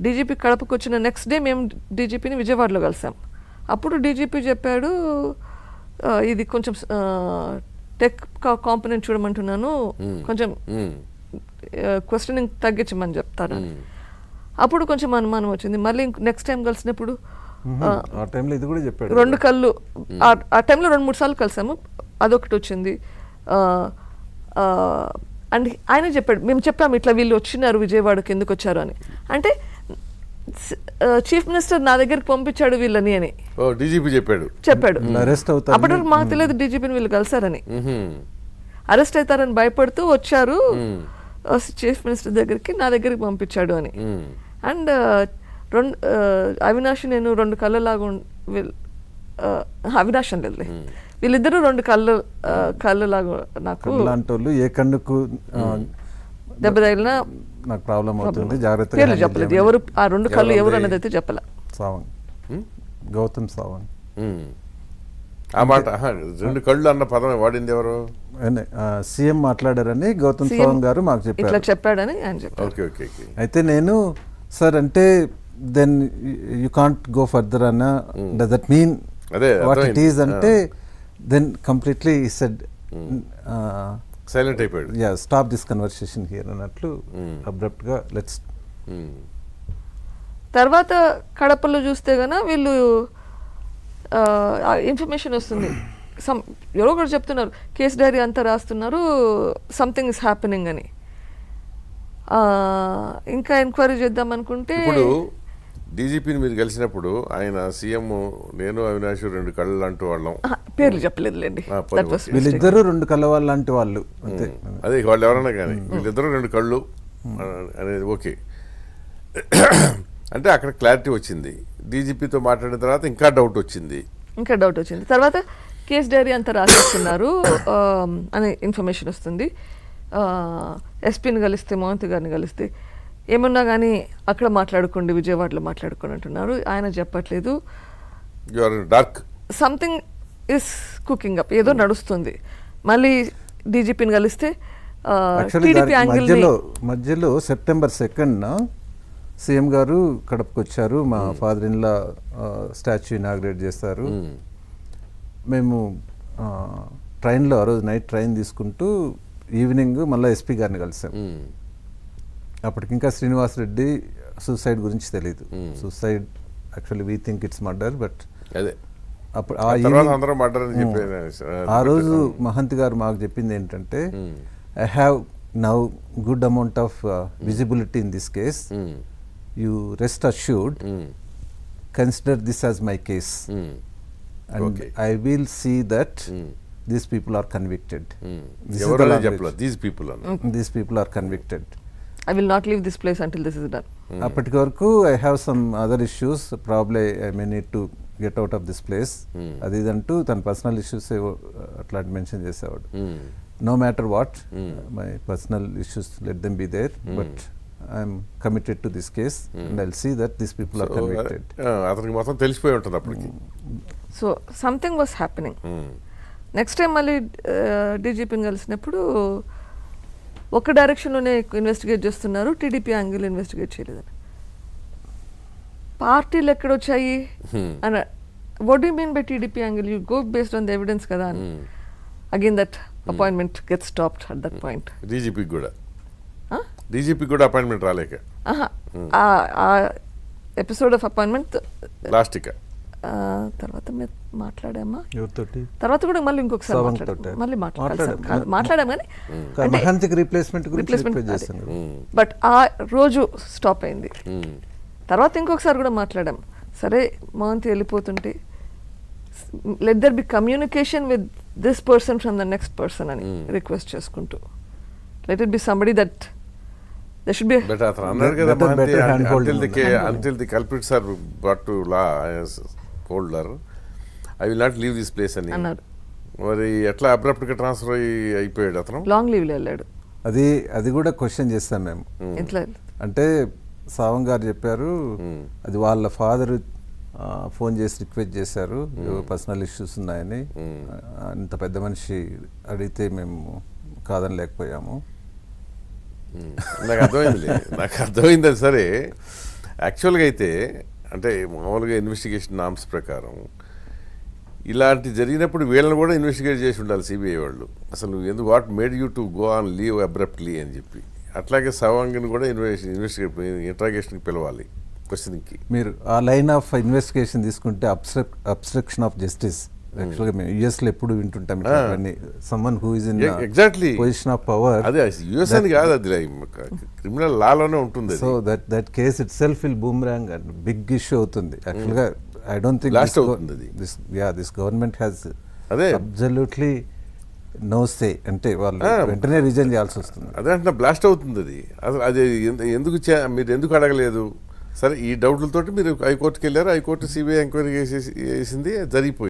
DGP కడపకు వచ్చిన next day మేము డీజీపీని విజయవాడలో కలిసాం. అప్పుడు డీజీపీ చెప్పాడు ఇది కొంచెం టెక్ కాంపనెంట్ చూడమంటున్నాను. కొంచెం క్వశ్చనింగ్ తగ్గించమని చెప్తారు అప్పుడు కొంచెం అనుమానం వచ్చింది. మళ్ళీ నెక్స్ట్ టైం కలిసినప్పుడు ఆ, ఆ టైంలో ఇది కూడా చెప్పాడు. రెండు కళ్ళు ఆ- ఆ టైంలో రెండు మూడు సార్లు కలిసాము. అదొకటి వచ్చింది. అండ్ ఆయన చెప్పాడు మేము చెప్పాము ఇట్లా వీళ్ళు వచ్చినారు విజయవాడకి ఎందుకు వచ్చారు అని. అంటే చీఫ్ మినిస్టర్ నా దగ్గరికి పంపించాడు వీళ్ళని అని. ఓ డీజీపీ చెప్పాడు. చెప్పాడు. అరెస్ట్ అవుతారు అప్పటి వరకు మాకు తెలియదు డీజీపీని వీళ్ళు కలిసారని అరెస్ట్ అవుతారని భయపడుతూ వచ్చారు. చీఫ్ మినిస్టర్ దగ్గరికి నా దగ్గరికి పంపించాడు అని. అండ్ రెండు అవినాష్ నేను రెండు కళ్ళలాగా అవినాష్ అని లేదు వీళ్ళిద్దరూ రెండు కళ్ళు కళ్ళలాగా నాకు లాంటి వాళ్ళు ఏ కన్నుకు దెబ్బ తగిలిన నాకు ప్రాబ్లం అవుతుంది. జాగ్రత్తగా చెప్పలేదు. ఎవరు ఆ రెండు కళ్ళు ఎవరు? అన్నది అయితే చెప్పలే. సావంగ్. గౌతమ్ సావంగ్. ఆ మాట రెండు కళ్ళు అన్న పదం వాడింది ఎవరు? సీఎం మాట్లాడారని గౌతమ్ సావంగ్ గారు మాకు ఇట్లా చెప్పారు చెప్పాడని ఆయన చెప్పారు. ఓకే ఓకే అయితే నేను సార్ అంటే then you can't go further అన్న డస్ దట్ మీన్ అదే, వాట్ ఇట్. ఈస్ అంటే దెన్ కంప్లీట్లీ సెడ్ సైలెంట్ అయిపోయాడు. Yeah stop this conversation here అన్నట్లు అబ్రప్ట్గా లెట్స్ ఉమ్, తర్వాత కడపలో చూస్తే గన వీళ్ళు ఇన్ఫర్మేషన్ వస్తుంది. సమ్ ఎవరో ఒకరు చెప్తున్నారు కేస్ డైరీ అంతా రాస్తున్నారు సంథింగ్ ఇస్ హ్యాపెనింగ్ అని. ఇంకా ఎంక్వైరీ చేద్దాం అనుకుంటే ఇప్పుడు డీజీపీని మీరు కలిసినప్పుడు ఆయన సీఎం నేను అవినాష్ రెండు కళ్ళు అంటూ వాళ్ళం పేర్లు చెప్పలేదులేండి. వీళ్ళిద్దరూ రెండు కళ్ళవాళ్ళ లాంటి వాళ్ళు అంతే. అదే వాళ్ళు ఎవరైనా కానీ వీళ్ళిద్దరూ రెండు కళ్ళు అనేది ఓకే. అంటే అక్కడ క్లారిటీ వచ్చింది. డీజీపీతో మాట్లాడిన తర్వాత ఇంకా డౌట్ వచ్చింది. ఇంకా డౌట్ వచ్చింది. తర్వాత కేస్ డైరీ అంతా రాసేస్తున్నారు అనే ఇన్ఫర్మేషన్ వస్తుంది. ఎస్పీని కలిస్తే మోహంతి గారిని కలిస్తే ఏమన్నా కానీ అక్కడ మాట్లాడుకోండి విజయవాడలో మాట్లాడుకోండి అంటున్నారు. ఆయన చెప్పట్లేదు. Dark something is cooking up ఏదో నడుస్తుంది. మళ్ళీ డీజీపీని కలిస్తే యాక్చువల్లీ టీడీపీ యాంగిల్ మధ్యలో మధ్యలో సెప్టెంబర్ సెకండ్ సీఎం గారు కడపకు వచ్చారు మా father in law statue inaugurate చేస్తారు. మేము ఆ, ట్రైన్లో ఆ రోజు నైట్ ట్రైన్ తీసుకుంటూ ఈవినింగ్ మళ్ళీ ఎస్పీ గారిని కలిసాం. అప్పటికి ఇంకా శ్రీనివాస్ రెడ్డి సూసైడ్ గురించి తెలియదు suicide actually we think it's murder but అదే. అప్పుడు ఆ రోజు మహంత్ గారు మాకు చెప్పింది ఏంటంటే I have now good amount of visibility in this case you rest assured consider this as my case and. I will see that these people are convicted people these people are convicted I will not leave this place until this is done అప్పటి వరకు I have some other issues probably I may need to get out of this place. అది ఇదంటూ తన personal issues అట్లాంటి mention చేసేవాడు. No matter what my personal issues let them be there but I'm committed to this case and I'll see that this people are convicted అతనికి మొత్తం తెలిసిపోయి ఉంటుంది అప్పటికి. So something was happening next time మళ్ళీ డీజీపీని కలిసినప్పుడు ఒక డైరెక్షన్లోనే ఇన్వెస్టిగేట్ చేస్తున్నారు టీడీపీ యాంగిల్ ఇన్వెస్టిగేట్ చేయలేదని. పార్టీలు ఎక్కడొచ్చాయి? అని what you mean by TDP angle you go based on the evidence కదా అని. Again that appointment get stopped at that point డీజీపీకి కూడా. డీజీపీకి కూడా అపాయింట్మెంట్ రాలేక. ఆ ఎపిసోడ్ ఆఫ్ అపాయింట్మెంట్ లాస్ట్ ఇక తర్వాత మేము మాట్లాడామా? ఎవరితోటి? తర్వాత కూడా మళ్ళీ ఇంకొకసారి మాట్లాడాం. మళ్ళీ మాట్లాడాం. మాట్లాడాం కానీ అంటే మహంతికి రీప్లేస్మెంట్. చేశాను బట్ ఆ రోజు స్టాప్ అయింది. తర్వాత ఇంకొకసారి కూడా మాట్లాడాం. సరే మౌంతి వెళ్ళిపోతుంటే let there be communication with this person from the next person అని రిక్వెస్ట్ చేసుకుంటూ. Let it be somebody that the should be but అతను అన్నాడు కదా Better- better hand holding until the until the culprits are brought to law holder I will not leave this place అని అన్నారు. మరి ఎట్లా అబ్రప్ట్గా transfer అయిపోయాడు అతను? లాంగ్ లీవ్లో వెళ్ళాడు. అది అది కూడా క్వశ్చన్ చేస్తాం మేము. ఎట్లా అంటే సావం గారు చెప్పారు. అది వాళ్ళ ఫాదర్ ఫోన్ చేసి రిక్వెస్ట్ చేశారు. పర్సనల్ ఇష్యూస్ ఉన్నాయని. అంత పెద్ద మనిషి అడిగితే మేము కాదని లేకపోయాము. నాకు అర్థమైంది. నాకు అర్థమైంది అది సరే. యాక్చువల్గా అయితే అంటే మామూలుగా ఇన్వెస్టిగేషన్ నామ్స్ ప్రకారం ఇలాంటి జరిగినప్పుడు వీళ్ళని కూడా ఇన్వెస్టిగేట్ చేసి ఉండాలి సిబిఐ వాళ్ళు. అసలు ఎందుకు what made you to go on leave abruptly అని చెప్పి. అట్లాగే సవాంగిని కూడా ఇన్వెస్ట్ ఇన్వెస్టిగేట్ ఇంట్రాగేషన్కి పిలవాలి క్వశ్చన్కి మీరు ఆ లైన్ ఆఫ్ ఇన్వెస్టిగేషన్ తీసుకుంటే అబ్స్ట్రక్ అబ్స్ట్రక్షన్ ఆఫ్ జస్టిస్. యాక్చువల్గా మేము యుఎస్లో ఎప్పుడు వింటుంటాం someone who is in exactly. Position of power అదే యుఎస్ అని కాదు అది క్రిమినల్ లాలోనే ఉంటుంది so that that case itself will boomerang and big issue అవుతుంది. యాక్చువల్గా ఐ డోంట్ థింక్ Blast అవుతుంది యా దిస్ గవర్నమెంట్ హ్యాస్ అదే. అబ్జల్యూట్లీ నో సే అంటే వాళ్ళు. వెంటనే రిజైన్ చేయాల్సి వస్తుంది. అదే అంటే బ్లాస్ట్ అవుతుంది అది. అసలు అది ఎందు- ఎందుకు మీరు ఎందుకు అడగలేదు? సరే ఈ డౌట్లతోటి మీరు హైకోర్టుకి వెళ్ళారు హైకోర్టు సిబిఐ ఎంక్వైరీ చేసేసి వేసింది జరిగిపోయింది.